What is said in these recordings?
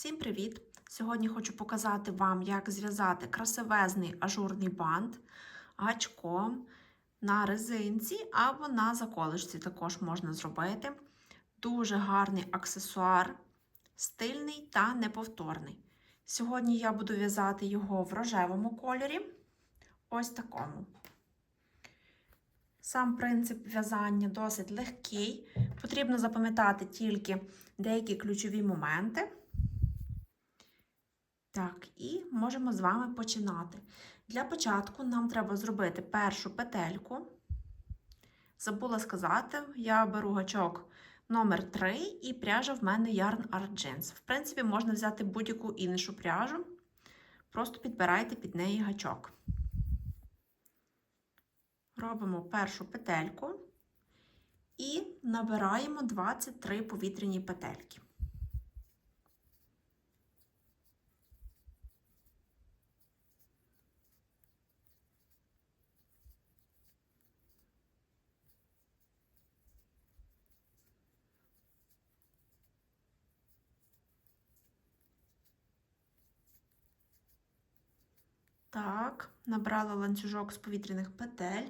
Всім привіт! Сьогодні хочу показати вам, як зв'язати красивезний ажурний бант гачком на резинці або на заколишці також можна зробити. Дуже гарний аксесуар, стильний та неповторний. Сьогодні я буду в'язати його в рожевому кольорі. Ось такому. Сам принцип в'язання досить легкий. Потрібно запам'ятати тільки деякі ключові моменти. Так, і можемо з вами починати. Для початку нам треба зробити першу петельку. Забула сказати, я беру гачок номер 3 і пряжа в мене Yarn Art Jeans. В принципі, можна взяти будь-яку іншу пряжу, просто підбирайте під неї гачок. Робимо першу петельку і набираємо 23 повітряні петельки. Так, набрала ланцюжок з повітряних петель.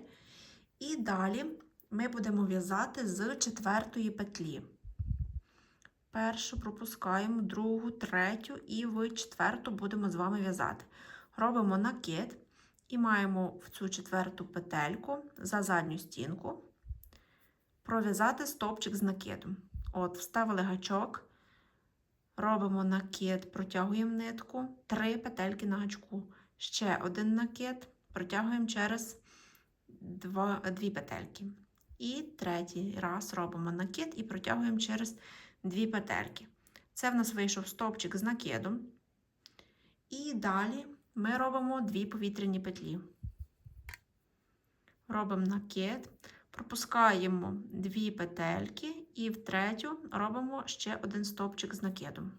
І далі ми будемо в'язати з четвертої петлі. Першу пропускаємо, другу, третю, і в четверту будемо з вами в'язати. Робимо накид і маємо в цю четверту петельку за задню стінку пров'язати стовпчик з накидом. От, вставили гачок, робимо накид, протягуємо нитку, три петельки на гачку. Ще один накид, протягуємо через два, дві петельки. І третій раз робимо накид і протягуємо через дві петельки. Це в нас вийшов стовпчик з накидом. І далі ми робимо дві повітряні петлі. Робимо накид, пропускаємо дві петельки, і в третю робимо ще один стовпчик з накидом.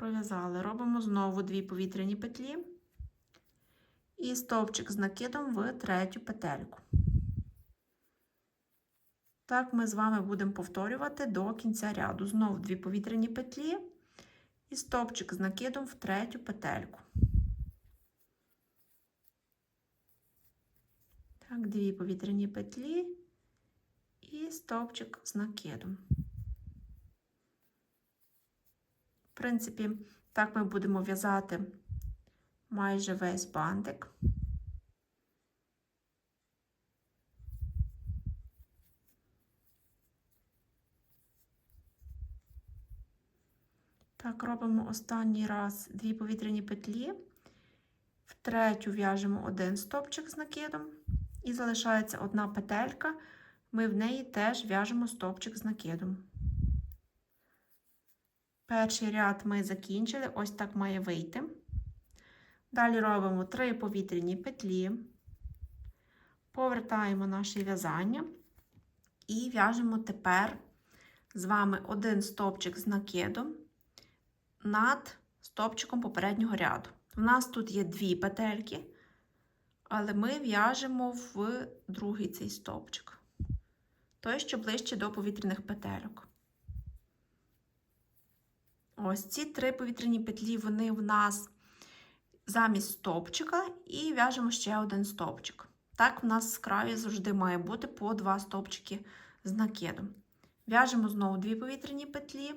Пров'язали, робимо знову дві повітряні петлі і стовпчик з накидом в третю петельку. Так, ми з вами будемо повторювати до кінця ряду. Знову дві повітряні петлі і стовпчик з накидом в третю петельку. Так, дві повітряні петлі і стовпчик з накидом. В принципі, так ми будемо в'язати майже весь бантик. Так, робимо останній раз дві повітряні петлі, в третю в'яжемо один стопчик з накидом, і залишається одна петелька, ми в неї теж в'яжемо стопчик з накидом. Перший ряд ми закінчили, ось так має вийти. Далі робимо 3 повітряні петлі, повертаємо наше в'язання і в'яжемо тепер з вами один стовпчик з накидом над стовпчиком попереднього ряду. У нас тут є дві петельки, але ми в'яжемо в другий цей стовпчик, той, що ближче до повітряних петельок. Ось ці три повітряні петлі, вони в нас замість стовпчика, і в'яжемо ще один стовпчик. Так, в нас з краю завжди має бути по два стовпчики з накидом. В'яжемо знову дві повітряні петлі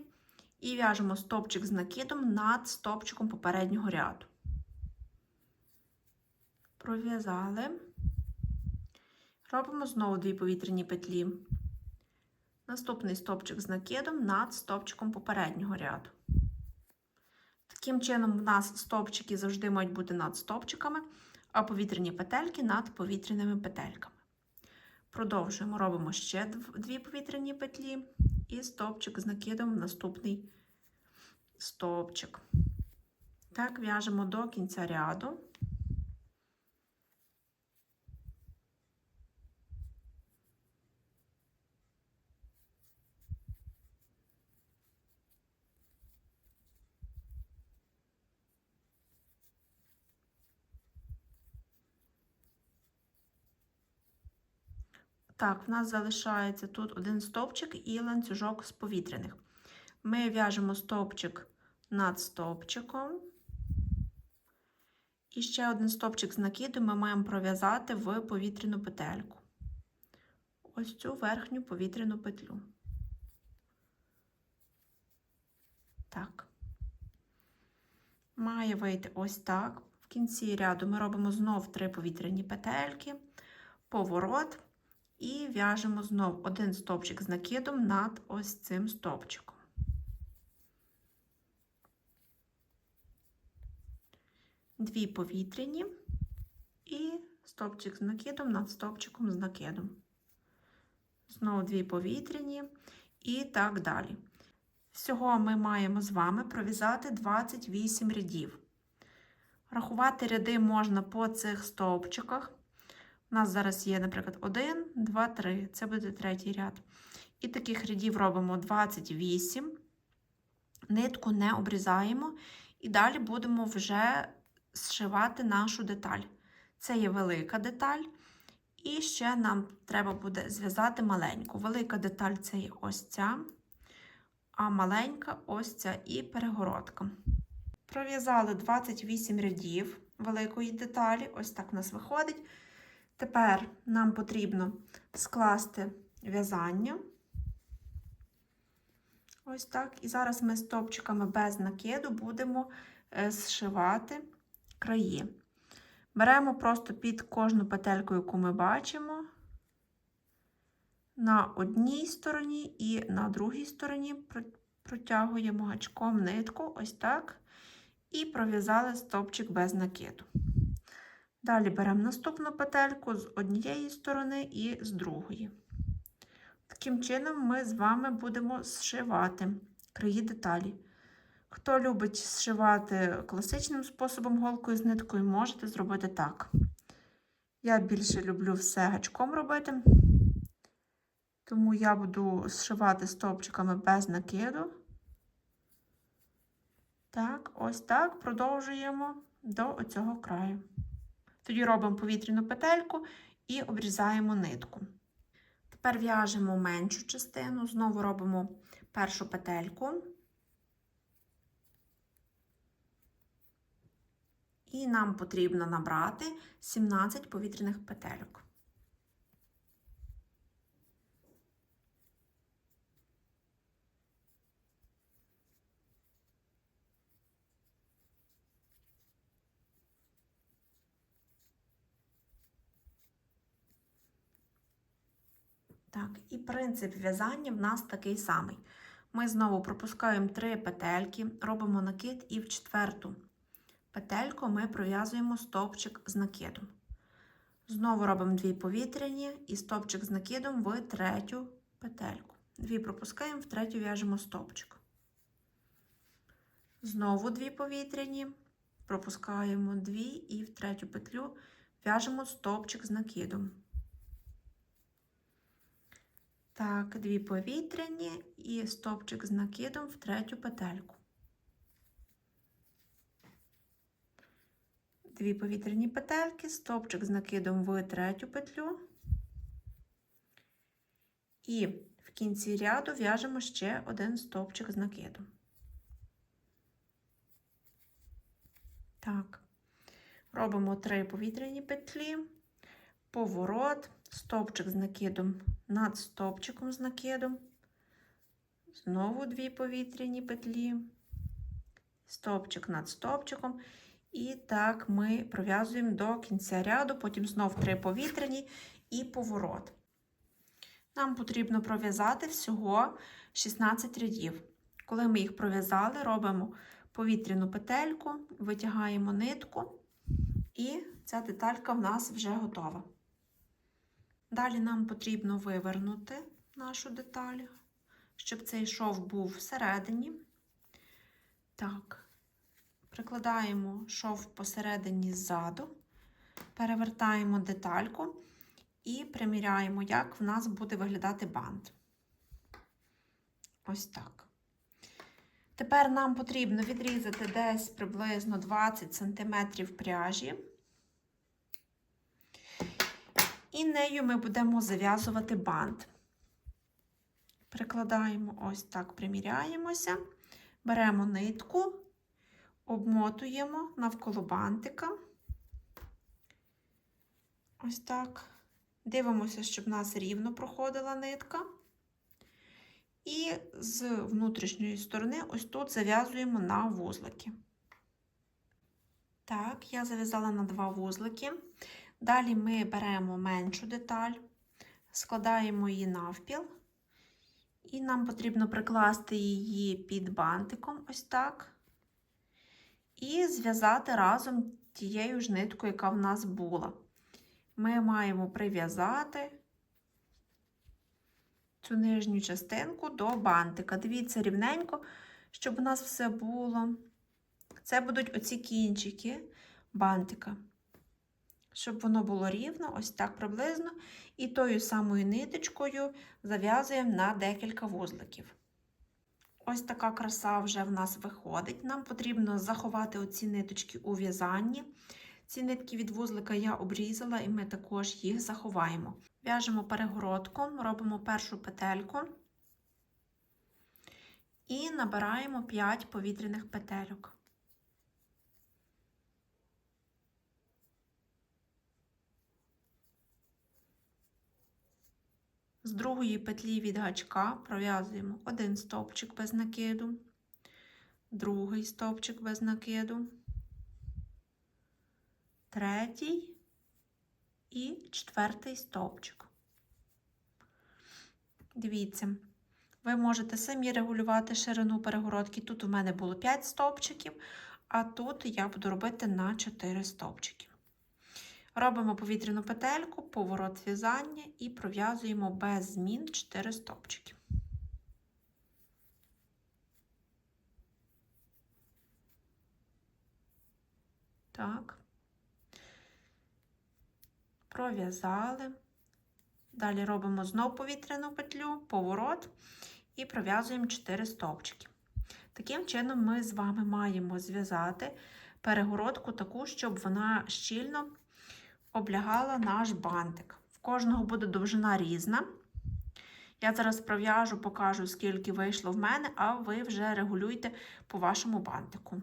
і в'яжемо стовпчик з накидом над стовпчиком попереднього ряду. Пров'язали. Робимо знову дві повітряні петлі. Наступний стовпчик з накидом над стовпчиком попереднього ряду. Таким чином, у нас стовпчики завжди мають бути над стовпчиками, а повітряні петельки над повітряними петельками. Продовжуємо, робимо ще дві повітряні петлі і стовпчик з накидом в наступний стовпчик. Так, в'яжемо до кінця ряду. Так, в нас залишається тут один стовпчик і ланцюжок з повітряних. Ми в'яжемо стовпчик над стовпчиком. І ще один стовпчик з накиду ми маємо пров'язати в повітряну петельку. Ось цю верхню повітряну петлю. Так. Має вийти ось так. В кінці ряду ми робимо знов три повітряні петельки, поворот і в'яжемо знов один стовпчик з накидом над ось цим стовпчиком. Дві повітряні і стовпчик з накидом над стовпчиком з накидом. Знову дві повітряні і так далі. Всього ми маємо з вами пров'язати 28 рядів. Рахувати ряди можна по цих стовпчиках. У нас зараз є, наприклад, 1, 2, 3. Це буде третій ряд. І таких рядів робимо 28. Нитку не обрізаємо. І далі будемо вже зшивати нашу деталь. Це є велика деталь. І ще нам треба буде зв'язати маленьку. Велика деталь це є ось ця, а маленька ось ця і перегородка. Пров'язали 28 рядів великої деталі, ось так у нас виходить. Тепер нам потрібно скласти в'язання. Ось так. І зараз ми стопчиками без накиду будемо е, зшивати краї. Беремо просто під кожну петельку, яку ми бачимо, на одній стороні і на другій стороні протягуємо гачком нитку, ось так, і пров'язали стовпчик без накиду. Далі беремо наступну петельку з однієї сторони і з другої. Таким чином, ми з вами будемо зшивати краї деталі. Хто любить зшивати класичним способом голкою з ниткою, можете зробити так. Я більше люблю все гачком робити, тому я буду зшивати стовпчиками без накиду. Так, ось так продовжуємо до оцього краю. Тоді робимо повітряну петельку і обрізаємо нитку. Тепер в'яжемо меншу частину, знову робимо першу петельку. І нам потрібно набрати 17 повітряних петельок. Так, і принцип в'язання в нас такий самий. Ми знову пропускаємо 3 петельки, робимо накид і в четверту петельку ми пров'язуємо стовпчик з накидом. Знову робимо 2 повітряні і стовпчик з накидом в третю петельку. Дві пропускаємо, в третю в'яжемо стовпчик. Знову 2 повітряні, пропускаємо 2 і в третю петлю в'яжемо стовпчик з накидом. Так, дві повітряні і стовпчик з накидом в третю петельку. Дві повітряні петельки, стовпчик з накидом в третю петлю. І в кінці ряду в'яжемо ще один стовпчик з накидом. Так, робимо три повітряні петлі, поворот, стовпчик з накидом над стовпчиком з накидом, знову дві повітряні петлі, стовпчик над стовпчиком. І так ми пров'язуємо до кінця ряду, потім знов три повітряні і поворот. Нам потрібно пров'язати всього 16 рядів. Коли ми їх пров'язали, робимо повітряну петельку, витягаємо нитку, і ця деталька в нас вже готова. Далі нам потрібно вивернути нашу деталь, щоб цей шов був всередині. Так, прикладаємо шов посередині ззаду, перевертаємо детальку і приміряємо, як в нас буде виглядати бант. Ось так. Тепер нам потрібно відрізати десь приблизно 20 см пряжі. І нею ми будемо зав'язувати бант. Прикладаємо ось так, приміряємося, беремо нитку, обмотуємо навколо бантика. Ось так. Дивимося, щоб в нас рівно проходила нитка. І з внутрішньої сторони, ось тут зав'язуємо на вузлики. Так, я зав'язала на два вузлики. Далі ми беремо меншу деталь, складаємо її навпіл, і нам потрібно прикласти її під бантиком, ось так, і зв'язати разом тією ж ниткою, яка в нас була. Ми маємо прив'язати цю нижню частинку до бантика. Дивіться рівненько, щоб у нас все було. Це будуть оці кінчики бантика. Щоб воно було рівно, ось так приблизно. І тою самою ниточкою зав'язуємо на декілька вузликів. Ось така краса вже в нас виходить. Нам потрібно заховати оці ниточки у в'язанні. Ці нитки від вузлика я обрізала, і ми також їх заховаємо. В'яжемо перегородку, робимо першу петельку і набираємо 5 повітряних петельок. З другої петлі від гачка пров'язуємо один стовпчик без накиду, другий стовпчик без накиду, третій і четвертий стовпчик. Дивіться, ви можете самі регулювати ширину перегородки. Тут у мене було 5 стовпчиків, а тут я буду робити на 4 стовпчики. Робимо повітряну петельку, поворот в'язання і пров'язуємо без змін 4 стовпчики. Так. Пров'язали. Далі робимо знову повітряну петлю, поворот і пров'язуємо 4 стовпчики. Таким чином, ми з вами маємо зв'язати перегородку таку, щоб вона щільно облягала наш бантик. В кожного буде довжина різна. Я зараз пров'яжу, покажу, скільки вийшло в мене, а ви вже регулюйте по вашому бантику.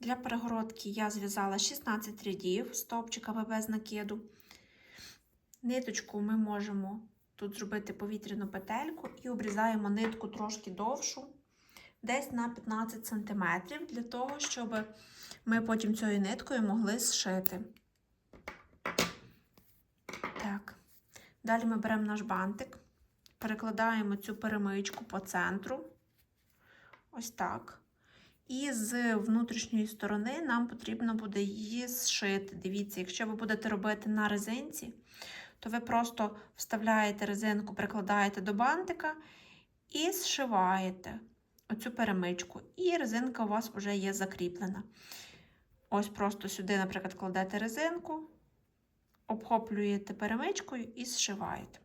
Для перегородки я зв'язала 16 рядів стовпчиками без накиду. Ниточку ми можемо тут зробити повітряну петельку і обрізаємо нитку трошки довшу, десь на 15 см, для того, щоб ми потім цією ниткою могли зшити. Так. Далі ми беремо наш бантик, перекладаємо цю перемичку по центру. Ось так. І з внутрішньої сторони нам потрібно буде її зшити. Дивіться, якщо ви будете робити на резинці, то ви просто вставляєте резинку, прикладаєте до бантика і зшиваєте оцю перемичку. І резинка у вас вже є закріплена. Ось просто сюди, наприклад, кладете резинку, обхоплюєте перемичкою і зшиваєте.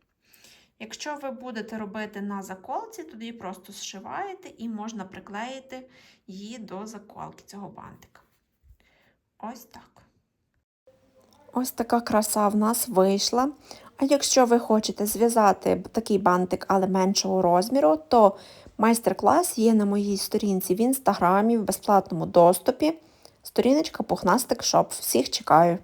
Якщо ви будете робити на заколці, тоді просто зшиваєте і можна приклеїти її до заколки цього бантика. Ось так. Ось така краса в нас вийшла. А якщо ви хочете зв'язати такий бантик, але меншого розміру, то майстер-клас є на моїй сторінці в інстаграмі в безплатному доступі. Сторіночка Пухнастик Шоп. Всіх чекаю!